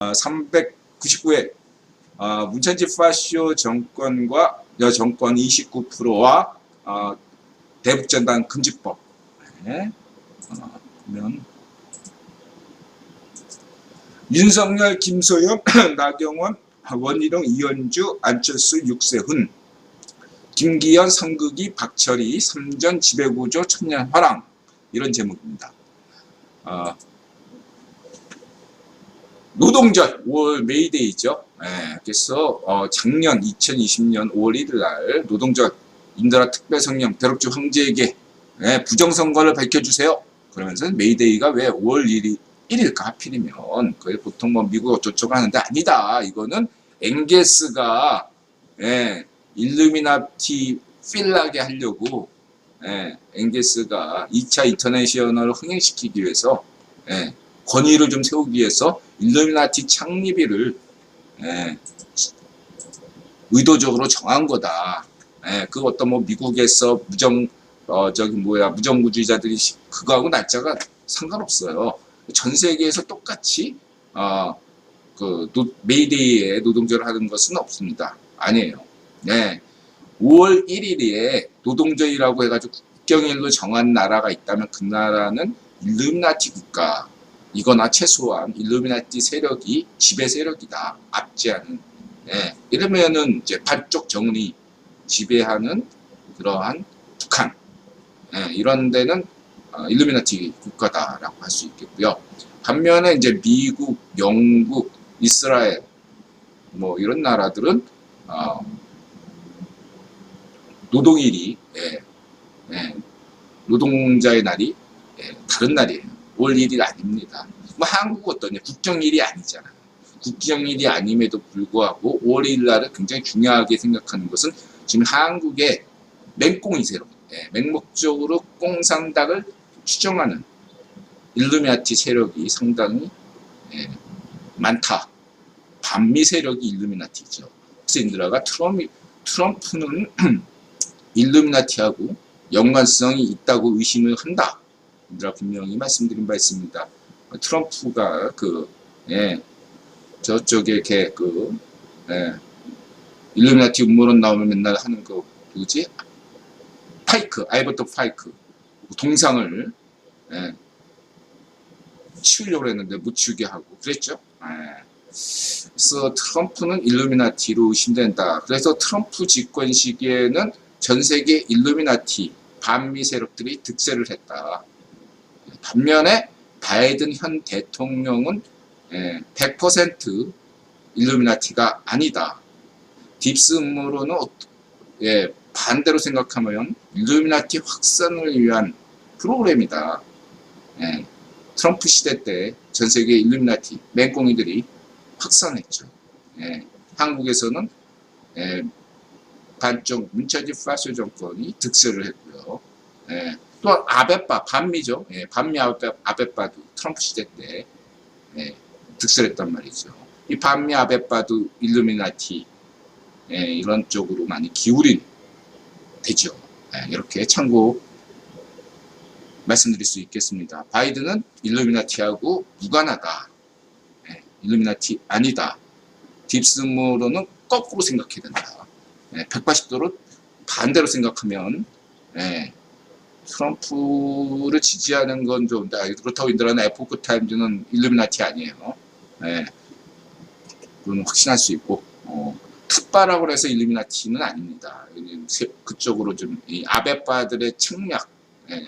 399회 어, 문천지 파쇼 정권과 여 정권 29%와 어, 대북전단 금지법 네. 어, 그러면 윤석열, 김소영, 나경원, 원희룡, 이현주, 안철수, 육세훈, 김기현, 성극이, 박철희, 삼전 지배구조, 청년 화랑 이런 제목입니다. 어, 노동절 5월 메이데이죠. 예, 그래서 어, 작년 2020년 5월 1일 날 노동절 인도라 특별성령 대륙주 황제에게 예, 부정선거를 밝혀주세요. 그러면서 메이데이가 왜 5월 1일 1일까 하필이면 그게 보통 뭐 미국 어쩌고 하는데 아니다. 이거는 엥게스가 예, 일루미나티 필나게 하려고 예, 엥게스가 2차 인터내셔널을 흥행시키기 위해서 예, 권위를 좀 세우기 위해서 일루미나티 창립일을 예, 의도적으로 정한 거다. 예, 그 어떤 뭐 미국에서 무정 어 저기 뭐야 무정부주의자들이 시- 그거하고 날짜가 상관없어요. 전 세계에서 똑같이 어그 메이데이에 노동절을 하는 것은 없습니다. 아니에요. 네. 5월 1일에 노동절이라고 해가지고 국경일로 정한 나라가 있다면 그 나라는 일루미나티 국가 이거나 최소한 일루미나티 세력이 지배 세력이다. 압제하는. 예. 이러면은 이제 반쪽 정리 지배하는 그러한 북한. 예, 이런 데는 어, 일루미나티 국가다라고 할 수 있겠고요. 반면에 이제 미국, 영국, 이스라엘 뭐 이런 나라들은 어, 노동일이 예, 예, 노동자의 날이 예, 다른 날이에요. 5월 1일 아닙니다. 뭐 한국 어떠냐 국경일이 아니잖아요. 국경일이 아님에도 불구하고 5월 1일 날을 굉장히 중요하게 생각하는 것은 지금 한국의 맹꽁이세로 예, 맹목적으로 꽁상닭을 추정하는 일루미나티 세력이 상당히 예, 많다. 반미 세력이 일루미나티죠. 인드라가 트럼프, 트럼프는 일루미나티하고 연관성이 있다고 의심을 한다. 인드라 분명히 말씀드린 바 있습니다. 트럼프가 그 예, 저쪽에 걔그 예, 일루미나티 음모론 나오면 맨날 하는 그 누구지? 파이크, 알버트 파이크 동상을 예, 치우려고 했는데 못 치우게 하고 그랬죠. 예. 그래서 트럼프는 일루미나티로 의심된다. 그래서 트럼프 집권 시기에는 전 세계 일루미나티 반미 세력들이 득세를 했다. 반면에 바이든 현 대통령은 예, 100% 일루미나티가 아니다. 딥스 음모론은 어- 예, 반대로 생각하면 일루미나티 확산을 위한 프로그램이다. 예, 트럼프 시대 때 전 세계 일루미나티 맹꽁이들이 확산했죠. 예, 한국에서는 예, 반쪽 문천지 파쇼 정권이 득세를 했고요. 예, 또 아베빠 반미죠. 예, 반미 아베, 아베빠도 트럼프 시대 때 예, 득세를 했단 말이죠. 이 반미 아베빠도 일루미나티 예, 이런 쪽으로 많이 기울인 되죠. 예, 이렇게 참고 말씀드릴 수 있겠습니다. 바이든은 일루미나티하고 무관하다. 예, 일루미나티 아니다. 딥스모로는 거꾸로 생각해야 된다. 예, 180도로 반대로 생각하면 예, 트럼프를 지지하는 건 좀 그렇다고 인들하는 에포크 타임즈는 일루미나티 아니에요. 예, 그건 확신할 수 있고 어, 특바라고 해서 일루미나티는 아닙니다. 그쪽으로 좀 이 아베빠들의 책략, 예,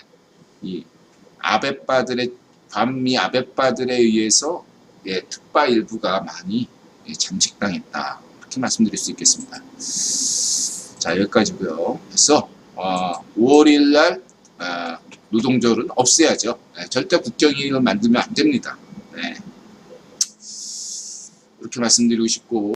이 아베빠들의 반미 아베빠들에 의해서 예, 특바 일부가 많이 예, 잠식당했다. 이렇게 말씀드릴 수 있겠습니다. 자 여기까지고요. 그래서 어, 5월일 날 아, 노동절은 없애야죠. 예, 절대 국경일을 만들면 안 됩니다. 네. 이렇게 말씀드리고 싶고